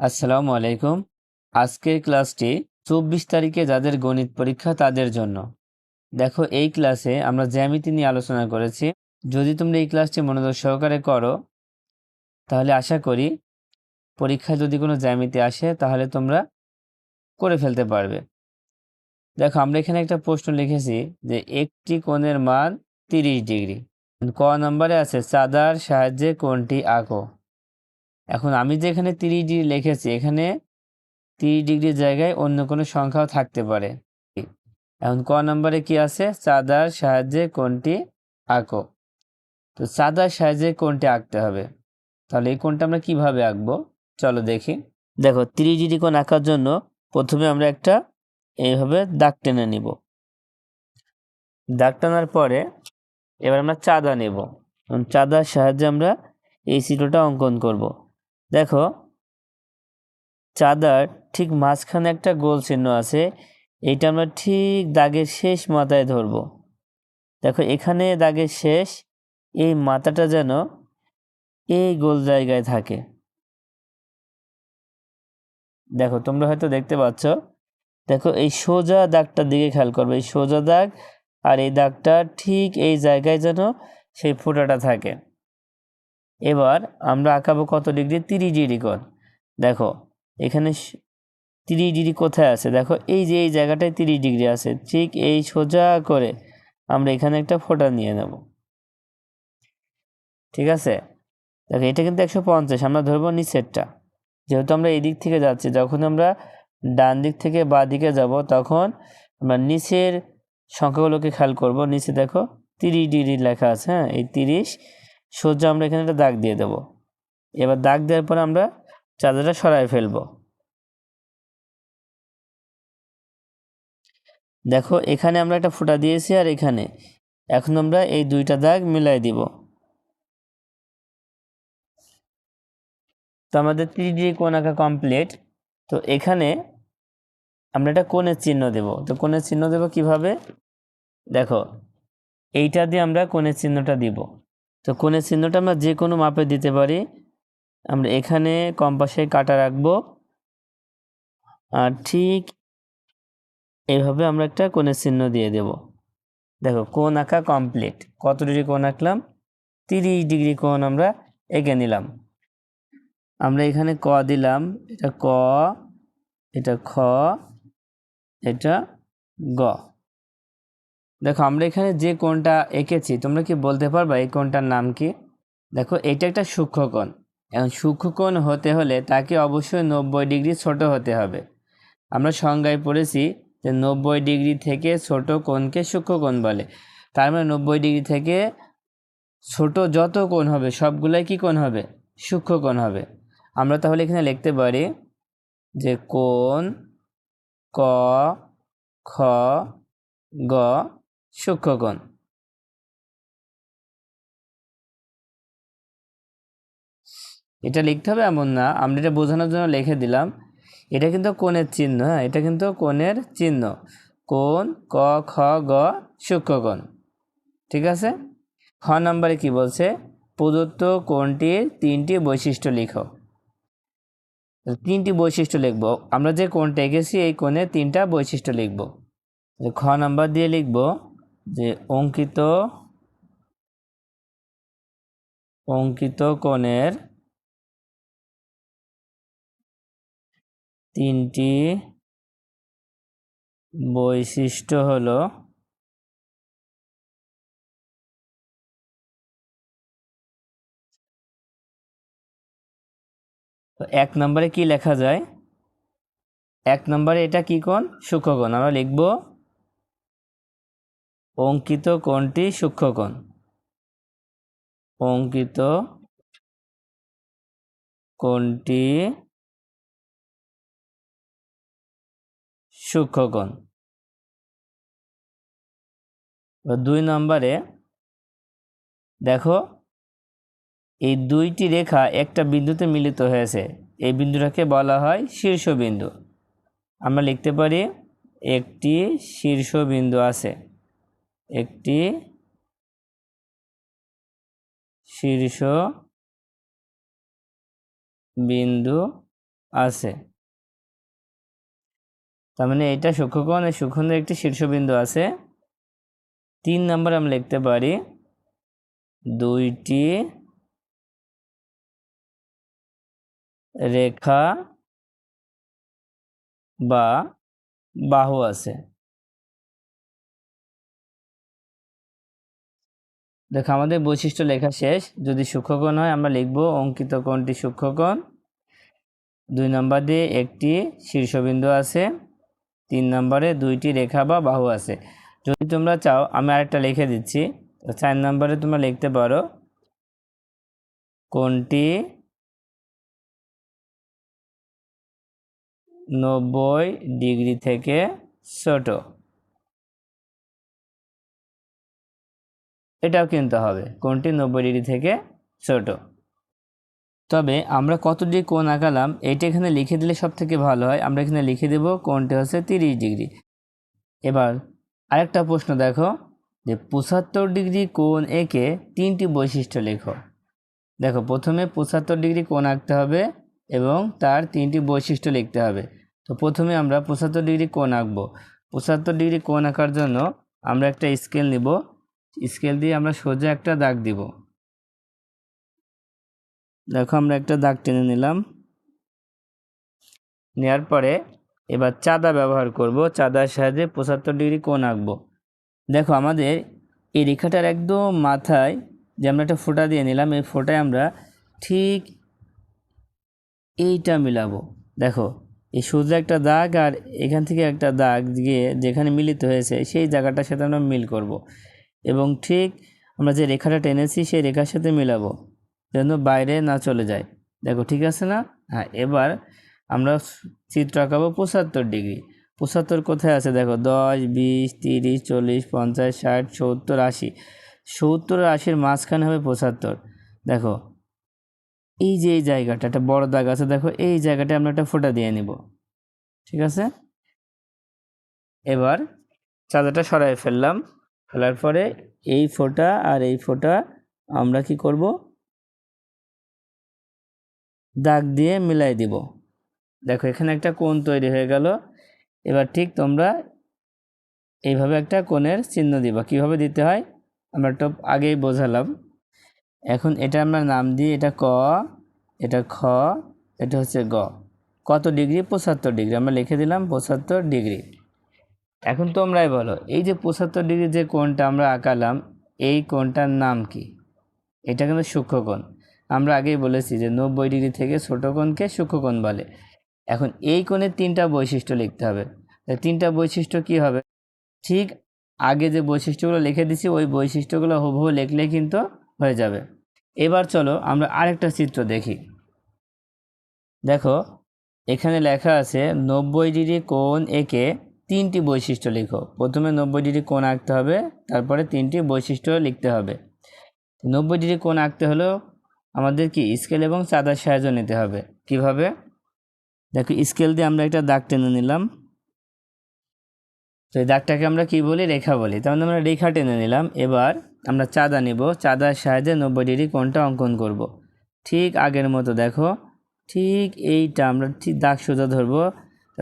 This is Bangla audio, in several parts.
আসসালামু আলাইকুম। আজকের ক্লাসটি চব্বিশ তারিখে যাদের গণিত পরীক্ষা তাদের জন্য। দেখো, এই ক্লাসে আমরা জ্যামিতি নিয়ে আলোচনা করেছি। যদি তোমরা এই ক্লাসটি মনোযোগ সহকারে করো, তাহলে আশা করি পরীক্ষায় যদি কোনো জ্যামিতি আসে, তাহলে তোমরা করে ফেলতে পারবে। দেখো, আমরা এখানে একটা প্রশ্ন লিখেছি যে একটি কোণের মান তিরিশ ডিগ্রি। ক নম্বরে আছে, চাঁদার সাহায্যে কোণটি আঁকো। এখন আমি যে এখানে তিরিশ ডিগ্রি লিখেছি, এখানে তিরিশ ডিগ্রির জায়গায় অন্য কোনো সংখ্যাও থাকতে পারে। এখন ক নম্বরে কি আছে? চাঁদার সাহায্যে কোনটি আঁকো? তো চাঁদার সাহায্যে কোনটি আঁকতে হবে? তাহলে এই কোনটা আমরা কীভাবে আঁকবো? চলো দেখি। দেখো, তিরিশ ডিগ্রি কোণ আঁকার জন্য প্রথমে আমরা একটা এইভাবে দাগ টেনে নিব। দাগ টানার পরে এবার আমরা চাঁদা নেব। চাঁদার সাহায্যে আমরা এই চিত্রটা অঙ্কন করব। দেখো, চাঁদার ঠিক মাঝখানে একটা গোল চিহ্ন আছে, এইটা আমরা ঠিক দাগের শেষ মাথায় ধরব। দেখো, এখানে দাগের শেষ, এই মাথাটা যেন এই গোল জায়গায় থাকে। দেখো, তোমরা হয়তো দেখতে পাচ্ছ, দেখো, এই সোজা দাগটার দিকে খেয়াল করবে, এই সোজা দাগ আর এই দাগটা ঠিক এই জায়গায় যেন সেই ফোঁটাটা থাকে। এবার আমরা আঁকাবো কত ডিগ্রি? তিরিশ ডিগ্রি কোণ। দেখো, এখানে তিরিশ ডিগ্রি কোথায় আছে? দেখো, এই যে এই জায়গাটায় তিরিশ ডিগ্রি আছে, ঠিক এই সোজা করে আমরা এখানে একটা ফোঁটা নিয়ে নেব। ঠিক আছে? দেখো, এটা কিন্তু একশো পঞ্চাশ, আমরা ধরবো নিচেরটা। যেহেতু আমরা এই দিক থেকে যাচ্ছি, যখন আমরা ডান দিক থেকে বা দিকে যাব, তখন আমরা নিচের সংখ্যাগুলোকে খেয়াল করব। নিচে দেখো, তিরিশ ডিগ্রি লেখা আছে হ্যাঁ? এই তিরিশ সোজা আমরা এখানে একটা দাগ দিয়ে দেব। এবার দাগ দেওয়ার পর আমরা চাদরটা সরাই ফেলব। দেখো, এখানে আমরা একটা ফুটা দিয়েছি আর এখানে। এখন আমরা এই দুইটা দাগ মিলাই দিব। তো আমাদের থ্রি ডি কোন আঁকা কমপ্লিট তো এখানে আমরা একটা কোণের চিহ্ন দেব। তো কোণের চিহ্ন দেব কীভাবে? দেখো, এইটা দিয়ে আমরা কোণের চিহ্নটা দিব। তো কোণের চিহ্নটা আমরা যে কোনো মাপে দিতে পারি। আমরা এখানে কম্পাসে কাটা রাখব। আর ঠিক এইভাবে আমরা একটা কোণের চিহ্ন দিয়ে দেব। দেখো, কোণ আঁকা কমপ্লিট কত ডিগ্রি কোণ আঁকলাম? তিরিশ ডিগ্রি কোণ আমরা এঁকে নিলাম। আমরা এখানে ক দিলাম। এটা ক, এটা খ, এটা গ। দেখো, আমরা এখানে যে কোণটা এঁকেছি, তোমরা কি বলতে পারবা এই কোণটার নাম কি? দেখো, এটা একটা সূক্ষ্মকোণ এখন সূক্ষ্মকোণ হতে হলে তাকে অবশ্যই নব্বই ডিগ্রি ছোট হতে হবে। আমরা সংজ্ঞায় পড়েছি যে নব্বই ডিগ্রি থেকে ছোট কোণকে সূক্ষ্মকোণ বলে। তার মানে নব্বই ডিগ্রি থেকে ছোট যত কোণ হবে, সবগুলাই কি কোণ হবে? সূক্ষ্মকোণ হবে। আমরা তাহলে এখানে লিখতে পারি যে কোণ ক, খ, গ সূক্ষ্মকোণ। এটা লিখতে হবে এমন না, আমরা এটা বোঝানোর জন্য লিখে দিলাম। এটা কিন্তু কোণের চিহ্ন হ্যাঁ এটা কিন্তু কোণের চিহ্ন। কোণ, ক, খ, গ, সূক্ষ্মকোণ। ঠিক আছে? খ নম্বরে কি বলছে? প্রদত্ত কোণটির তিনটি বৈশিষ্ট্য লিখো। তিনটি বৈশিষ্ট্য লিখব। আমরা যে কোণটা এঁকেছি, এই কোণে তিনটা বৈশিষ্ট্য লিখব। খ নাম্বার দিয়ে লিখব যে অঙ্কিত অঙ্কিত কোণের তিনটি বৈশিষ্ট্য হলো এক নম্বরে কি লেখা যায়? এক নম্বরে এটা কি কোণ? সূক্ষ্মকোণ আমরা লিখব অঙ্কিত কোণটি সূক্ষ্মকোণ। অঙ্কিত কোণটি সূক্ষ্মকোণ। দুই নম্বরে দেখো, এই দুইটি রেখা একটা বিন্দুতে মিলিত হয়েছে। এই বিন্দুটাকে বলা হয় শীর্ষবিন্দু। আমরা লিখতে পারি একটি শীর্ষবিন্দু আছে। একটি শীর্ষ বিন্দু আছে। তার মানে এটা সূক্ষ্মকোণ, এই সূক্ষ্মকোণের একটি শীর্ষবিন্দু আছে। তিন নম্বর আমরা লিখতে পারি দুইটি রেখা বা বাহু আছে। দেখো, আমাদের বৈশিষ্ট্য লেখা শেষ। যদি সূক্ষ্মকোণ হয়, আমরা লিখব অঙ্কিত কোণটি সূক্ষ্মকোণ। দুই নম্বর দিয়ে একটি শীর্ষবিন্দু আছে। তিন নম্বরে দুইটি রেখা বা বাহু আছে। যদি তোমরা চাও, আমি আরেকটা লিখে দিচ্ছি। তো চার নম্বরে তোমরা লিখতে পারো কোনটি নব্বই ডিগ্রি থেকে ছোট। এটাও কিনতে হবে। কোনটি? নব্বই ডিগ্রি থেকে ছোট। তবে আমরা কত ডিগ্রি কোণ আঁকালাম, এইটা এখানে লিখে দিলে সব থেকে ভালো হয়। আমরা এখানে লিখে দেব কোণটি হচ্ছে তিরিশ ডিগ্রি। এবার আরেকটা প্রশ্ন দেখো যে পঁচাত্তর ডিগ্রি কোণ এঁকে তিনটি বৈশিষ্ট্য লেখো। দেখো, প্রথমে পঁচাত্তর ডিগ্রি কোণ আঁকতে হবে এবং তার তিনটি বৈশিষ্ট্য লিখতে হবে। তো প্রথমে আমরা পঁচাত্তর ডিগ্রি কোণ আঁকবো। পঁচাত্তর ডিগ্রি কোণ আঁকার জন্য আমরা একটা স্কেল নিব। স্কেল দিয়ে আমরা সোজা একটা দাগ দিব। দেখো আমরা একটা দাগ টেনে নিলাম। নেওয়ার পরে এবার চাঁদা ব্যবহার করব। চাঁদার সাহায্যে পঁচাত্তর ডিগ্রি কোণ আঁকবো। দেখো আমাদের এই রেখাটার একদম মাথায় যে আমরা একটা ফোঁটা দিয়ে নিলাম, এই ফোঁটায় আমরা ঠিক এইটা মিলাবো। দেখো, এই সোজা একটা দাগ আর এখান থেকে একটা দাগ গিয়ে যেখানে মিলিত হয়েছে, সেই জায়গাটার সাথে আমরা মিল করব। এবং ঠিক আমরা যে রেখাটা টেনেছি সেই রেখার সাথে মিলাবো, যেন বাইরে না চলে যায়। দেখো, ঠিক আছে না? হ্যাঁ এবার আমরা চিত্র আঁকাবো পঁচাত্তর ডিগ্রি। পঁচাত্তর কোথায় আছে? দেখো, দশ, বিশ, তিরিশ, চল্লিশ, পঞ্চাশ, ষাট, সত্তর, আশি। সত্তর আশির মাঝখানে হবে পঁচাত্তর। দেখো, এই যে এই জায়গাটা, একটা বড় দাগ আছে, দেখো, এই জায়গাটা আমরা একটা ফোটা দিয়ে নিব। ঠিক আছে? এবার চাঁদাটা সরাই ফেললাম। ফেলার পরে এই ফোঁটা আর এই ফোঁটা আমরা কি করব? দাগ দিয়ে মিলাই দিব। দেখো, এখানে একটা কোণ তৈরি হয়ে গেল। এবার ঠিক তোমরা এইভাবে একটা কোণের চিহ্ন দিবা। কীভাবে দিতে হয়? আমরা টপ আগেই বোঝালাম। এখন এটা আমরা নাম দিই, এটা ক, এটা খ, এটা হচ্ছে গ। কত ডিগ্রি? পঁচাত্তর ডিগ্রি। আমরা লিখে দিলাম পঁচাত্তর ডিগ্রি। এখন তোমরাই বলো, এই যে পঁচাত্তর ডিগ্রি যে কোণটা আমরা আঁকালাম, এই কোণটার নাম কি? এটা কিন্তু সূক্ষ্মকোণ আমরা আগেই বলেছি যে নব্বই ডিগ্রি থেকে ছোট কোণকে সূক্ষ্মকোণ বলে। এখন এই কোণের তিনটা বৈশিষ্ট্য লিখতে হবে। তিনটা বৈশিষ্ট্য কি হবে? ঠিক আগে যে বৈশিষ্ট্যগুলো লিখে দিছি, ওই বৈশিষ্ট্যগুলো হুবহু লিখলে কিন্তু হয়ে যাবে। এবার চলো আমরা আরেকটা চিত্র দেখি। দেখো, এখানে লেখা আছে নব্বই ডিগ্রি কোণ এঁকে তিনটি বৈশিষ্ট্য লিখো। প্রথমে নব্বই ডিগ্রি কোণ আঁকতে হবে, তারপরে তিনটি বৈশিষ্ট্য লিখতে হবে। নব্বই ডিগ্রি কোণ আঁকতে হলেও আমাদের কি স্কেল এবং চাঁদার সাহায্য নিতে হবে। কীভাবে? দেখো, স্কেল দিয়ে আমরা একটা দাগ টেনে নিলাম। তো এই দাগটাকে আমরা কি বলি? রেখা বলি। তার মানে আমরা রেখা টেনে নিলাম। এবার আমরা চাঁদা নিব। চাঁদার সাহায্যে নব্বই ডিগ্রি কোণটা অঙ্কন করব। ঠিক আগের মতো দেখো, ঠিক এইটা আমরা ঠিক দাগ সোজা ধরবো।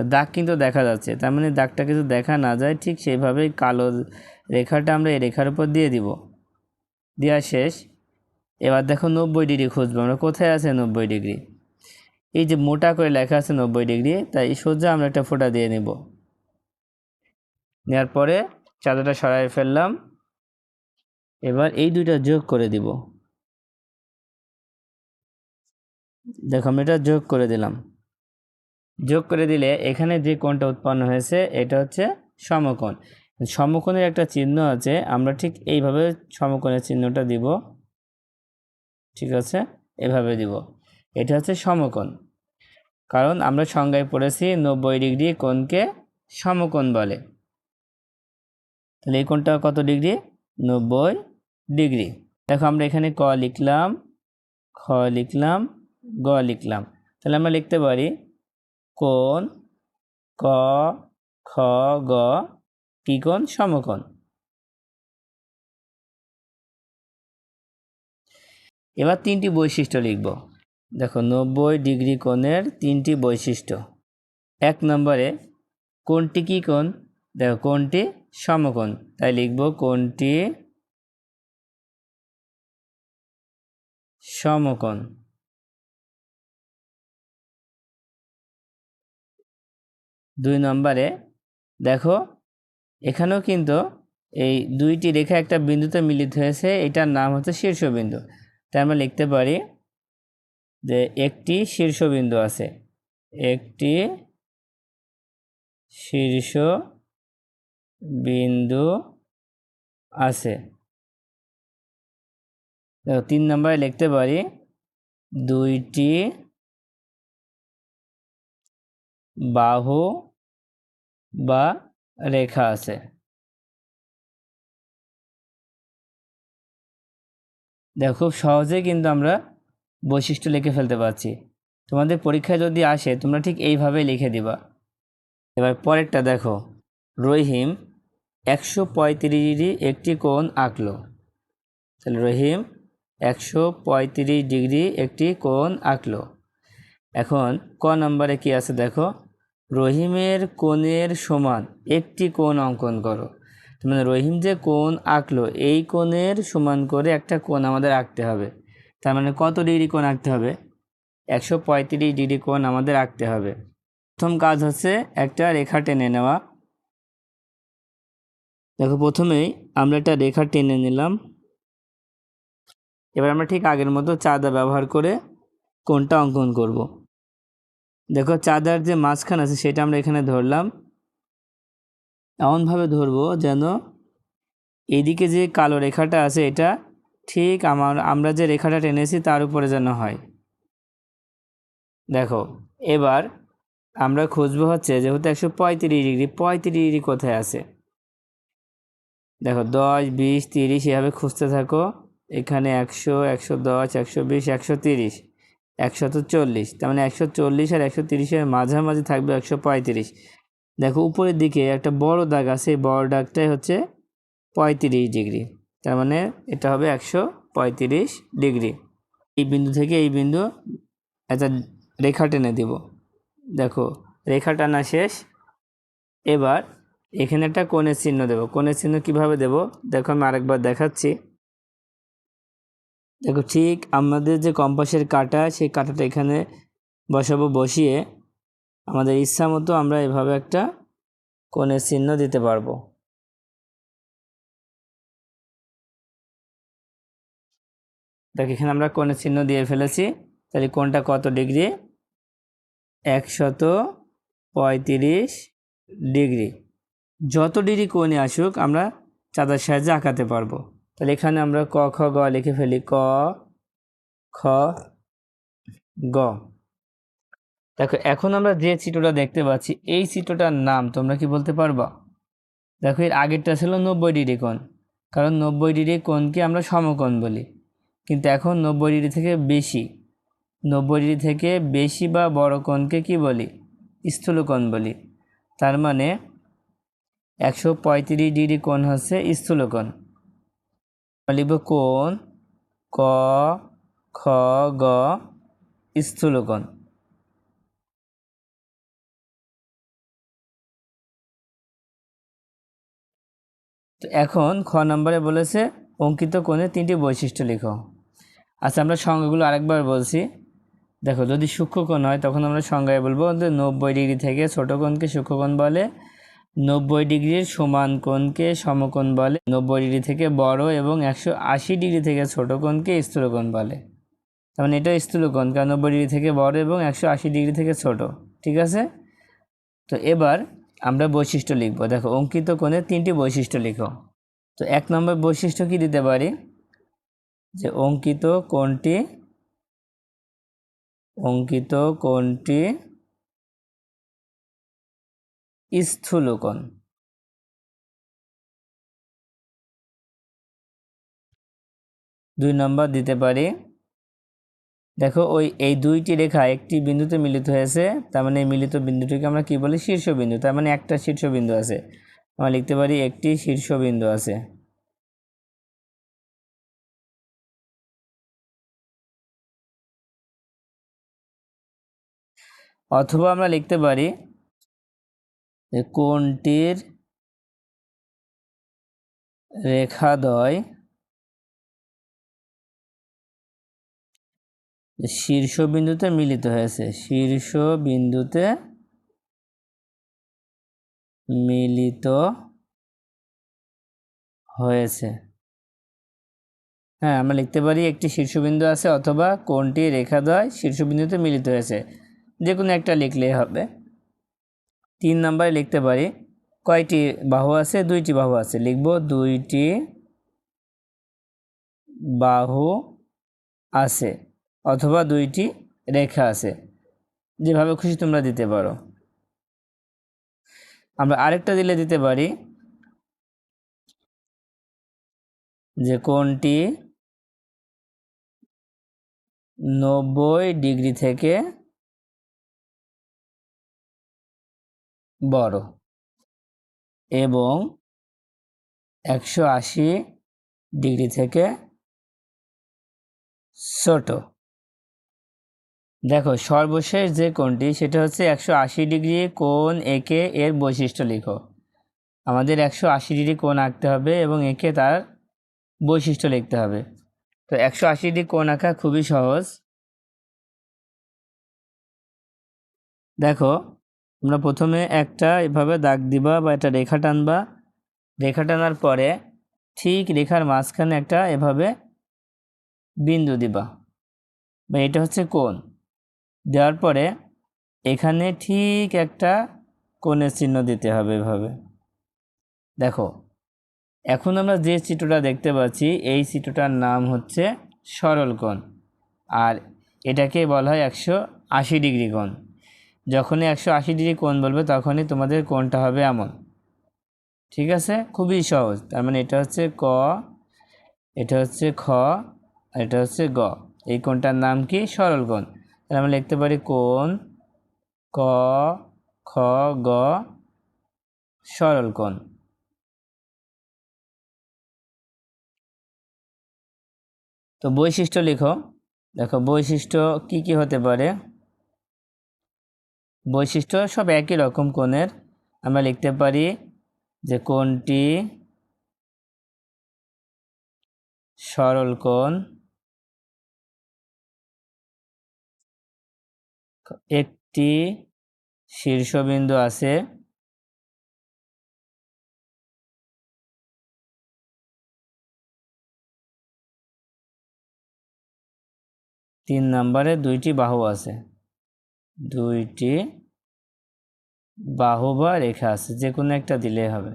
দাগ কিন্তু দেখা যাচ্ছে। তার মানে দাগটা কিছু দেখা না যায়, ঠিক সেইভাবেই কালো রেখাটা আমরা এই রেখার উপর দিয়ে দিব। দেওয়া শেষ। এবার দেখো নব্বই ডিগ্রি খুঁজবো, আমরা কোথায় আছে নব্বই ডিগ্রি? এই যে মোটা করে লেখা আছে নব্বই ডিগ্রি, তাই সোজা আমরা একটা ফোঁটা দিয়ে নেব। নেওয়ার পরে চাদরটা সরাই ফেললাম। এবার এই দুইটা যোগ করে দিব। দেখো আমি এটা যোগ করে দিলাম। যোগ করে দিলে এখানে যে কোণটা উৎপন্ন হয়েছে, এটা হচ্ছে সমকোণ। সমকোণের একটা চিহ্ন আছে, আমরা ঠিক এইভাবে সমকোণের চিহ্নটা দিব। ঠিক আছে? এভাবে দিব। এটা হচ্ছে সমকোণ। কারণ আমরা সংজ্ঞায় পড়েছি নব্বই ডিগ্রি কোণকে সমকোণ বলে। তাহলে এই কোণটা কত ডিগ্রি? নব্বই ডিগ্রি। দেখো, আমরা এখানে ক লিখলাম, খ লিখলাম, গ লিখলাম। তাহলে আমরা লিখতে পারি কোণ, ক, খ, গ কি কোণ সমকোণ। এবার তিনটি বৈশিষ্ট্য লিখব। দেখো, নব্বই ডিগ্রি কোণের তিনটি বৈশিষ্ট্য। এক নম্বরে কোনটি কি কোণ? দেখো কোনটি সমকোণ। তাই লিখব কোনটি সমকোণ। দুই নম্বরে, দেখো, এখানেও কিন্তু এই দুইটি রেখা একটা বিন্দুতে মিলিত হয়েছে, এটার নাম হচ্ছে শীর্ষবিন্দু। তাই আমরা লিখতে পারি যে একটি শীর্ষবিন্দু আছে, একটি শীর্ষ বিন্দু আছে তিন নম্বরে লিখতে পারি দুইটি বাহু বা রেখা আছে। দেখো, খুব সহজেই কিন্তু আমরা বৈশিষ্ট্য লিখে ফেলতে পারছি। তোমাদের পরীক্ষায় যদি আসে, তোমরা ঠিক এইভাবে লিখে দিবা। এবার পরেরটা দেখো। রহিম একশো পঁয়ত্রিশ একটি কোণ আঁকলো। তাহলে রহিম একশো পঁয়ত্রিশ ডিগ্রি একটি কোণ আঁকলো। এখন ক নম্বরে কি আছে দেখো? রহিমের কোণের সমান। একটি কোণ অঙ্কন করো। মানে রহিম যে কোণ আঁকলো, এই কোণের সমান করে একটা কোণ আমাদের আঁকতে হবে। তার মানে কত ডিগ্রি কোণ আঁকতে হবে? একশো পঁয়ত্রিশ ডিগ্রি কোণ আমাদের আঁকতে হবে। প্রথম কাজ হচ্ছে একটা রেখা টেনে নেওয়া। দেখো, প্রথমেই আমরা একটা রেখা টেনে নিলাম। এবার আমরা ঠিক আগের মতো চাঁদা ব্যবহার করে কোনটা অঙ্কন করব। দেখো চাঁদার যে মাঝখান আছে সেটা আমরা এখানে ধরলাম। এমনভাবে ধরবো যেন এইদিকে যে কালো রেখাটা আছে এটা ঠিক আমার, আমরা যে রেখাটা টেনেছি তার উপরে যেন হয়। দেখো, এবার আমরা খুঁজবো হচ্ছে যেহেতু একশো পঁয়ত্রিশ ডিগ্রি পঁয়ত্রিশ ডিগ্রি কোথায় আছে? দেখো, দশ, বিশ, তিরিশ, এভাবে খুঁজতে থাকো। এখানে একশো একশো দশ, একশো বিশ, একশো তিরিশ। একশত চল্লিশ। তার মানে একশো চল্লিশ আর একশো তিরিশের মাঝামাঝি থাকবে একশো পঁয়ত্রিশ। দেখো, উপরের দিকে একটা বড় দাগ আছে, এই বড় দাগটাই হচ্ছে পঁয়ত্রিশ ডিগ্রি। তার মানে এটা হবে একশো পঁয়ত্রিশ ডিগ্রি। এই বিন্দু থেকে এই বিন্দু একটা রেখা টেনে দিব। দেখো, রেখা টানা শেষ। এবার এখানে একটা কোণের চিহ্ন দেব। কোণের চিহ্ন কীভাবে দেব? দেখো, আমি আরেকবার দেখাচ্ছি। দেখো ঠিক আমাদের যে কম্পাসের কাটা, সেই কাটাটা এখানে বসাবো, বসিয়ে আমাদের ইচ্ছা মতো আমরা এভাবে একটা কোণের চিহ্ন দিতে পারব। দেখ, এখানে আমরা কোণের চিহ্ন দিয়ে ফেলেছি, তাহলে কোনটা কত ডিগ্রি? একশত পঁয়ত্রিশ ডিগ্রি। যত ডিগ্রি কোণে আসুক, আমরা চাঁদার সাহায্যে আঁকাতে পারব। তাহলে এখানে আমরা ক, খ, গ লিখে ফেলি। ক, খ, গ। দেখো, এখন আমরা যে চিত্রটা দেখতে পাচ্ছি, এই চিত্রটার নাম তোমরা কি বলতে পারবা? দেখো, এর আগেরটা ছিল নব্বই ডিগ্রি কোণ। কারণ নব্বই ডিগ্রি কোণকে আমরা সমকোণ বলি। কিন্তু এখন নব্বই ডিগ্রি থেকে বেশি। নব্বই ডিগ্রি থেকে বেশি বা বড় কোণকে কি বলি? স্থূলকোণ বলি। তার মানে একশো পঁয়ত্রিশ ডিগ্রি কোণ হচ্ছে স্থূলকোণ। লিখব কোণ ক, খ, গ, স্থূলকোণ। তো এখন খ নম্বরে বলেছে, অঙ্কিত কোণের তিনটি বৈশিষ্ট্য লিখো। আচ্ছা আমরা সংজ্ঞাগুলো আরেকবার বলছি। দেখো, যদি সূক্ষ্মকোণ হয়, তখন আমরা সংজ্ঞায় বলব নব্বই ডিগ্রি থেকে ছোট কোণকে সূক্ষ্মকোণ বলে নব্বই ডিগ্রির সমান কোণকে সমকোণ বলে। নব্বই ডিগ্রি থেকে বড় এবং একশো আশি ডিগ্রি থেকে ছোট কোণকে স্থূলকোণ বলে। তার মানে এটা স্থূলকোণ কারণ নব্বই ডিগ্রি থেকে বড় এবং একশো আশি ডিগ্রি থেকে ছোট। ঠিক আছে? তো এবার আমরা বৈশিষ্ট্য লিখব। দেখো, অঙ্কিত কোণের তিনটি বৈশিষ্ট্য লিখো। তো এক নম্বর বৈশিষ্ট্য কি দিতে পারি? যে অঙ্কিত কোণটি অঙ্কিত কোণটি স্থূলকোণ। দুই নম্বর দিতে পারি। দেখো, ওই, এই দুইটি রেখা একটি বিন্দুতে মিলিত হয়েছে, তার মানে মিলিত বিন্দুটিকে আমরা কি বলি? শীর্ষবিন্দু, তার মানে একটা শীর্ষবিন্দু আছে। আমরা লিখতে পারি একটি শীর্ষবিন্দু আছে। অথবা আমরা লিখতে পারি কোনটির রেখাদ্বয় শীর্ষবিন্দুতে মিলিত হয়েছে? শীর্ষবিন্দুতে মিলিত হয়েছে। হ্যাঁ আমরা লিখতে পারি একটি শীর্ষবিন্দু আছে অথবা কোনটি রেখাদ্বয় শীর্ষবিন্দুতে মিলিত হয়েছে। যে কোনো একটা লিখলেই হবে। তিন নম্বরে লিখতে পারি। কয়টি বাহু আছে? দুইটি বাহু আছে। লিখব, দুইটি বাহু আছে অথবা দুইটি রেখা আছে। যেভাবে খুশি তোমরা দিতে পারো। আমরা আরেকটা দিলে দিতে পারি যে কোনটি নব্বই ডিগ্রি থেকে বড়। এবং একশো আশি ডিগ্রি থেকে ছোট। দেখো, সর্বশেষ যে কোণটি, সেটা হচ্ছে একশো আশি ডিগ্রি কোণ একে এর বৈশিষ্ট্য লিখো। আমাদের একশো আশি ডিগ্রি কোণ আঁকতে হবে এবং একে তার বৈশিষ্ট্য লিখতে হবে। তো একশো আশি ডিগ্রি কোণ আঁকা খুবই সহজ। দেখো তোমরা প্রথমে একটা এভাবে দাগ দিবা বা একটা রেখা টানবা। রেখা টানার পরে ঠিক রেখার মাঝখানে একটা এভাবে বিন্দু দিবা। বা এটা হচ্ছে কোণ। দেওয়ার পরে এখানে ঠিক একটা কোণের চিহ্ন দিতে হবে এভাবে। দেখো, এখন আমরা যে চিত্রটা দেখতে পাচ্ছি, এই চিত্রটার নাম হচ্ছে সরল কোণ। আর এটাকে বলা হয় একশো আশি ডিগ্রি কোণ। যখনই একশো আশি ডিগ্রি কোণ বলবে, তখনই তোমাদের কোণটা হবে এমন। ঠিক আছে? খুবই সহজ। তার মানে এটা হচ্ছে ক, এটা হচ্ছে খ এটা হচ্ছে গ। এই কোণটার নাম কি? সরল কোণ। তাহলে আমরা লিখতে পারি কোণ, ক, খ, গ, সরল কোণ। তো বৈশিষ্ট্য লিখো। দেখো, বৈশিষ্ট্য কি কি হতে পারে? বৈশিষ্ট্য সব একই রকম কোণের। আমরা লিখতে পারি যে কোনটি সরল কোণ একটি শীর্ষবিন্দু আছে। তিন নম্বরে দুইটি বাহু আছে। দুইটি বাহু বা রেখা আছে, যে কোনো একটা দিলেই হবে।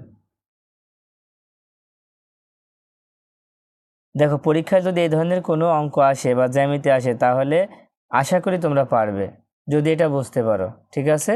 দেখো, পরীক্ষায় যদি এই ধরনের কোনো অঙ্ক আসে বা জ্যামিতে আসে, তাহলে আশা করি তোমরা পারবে, যদি এটা বুঝতে পারো, ঠিক আছে?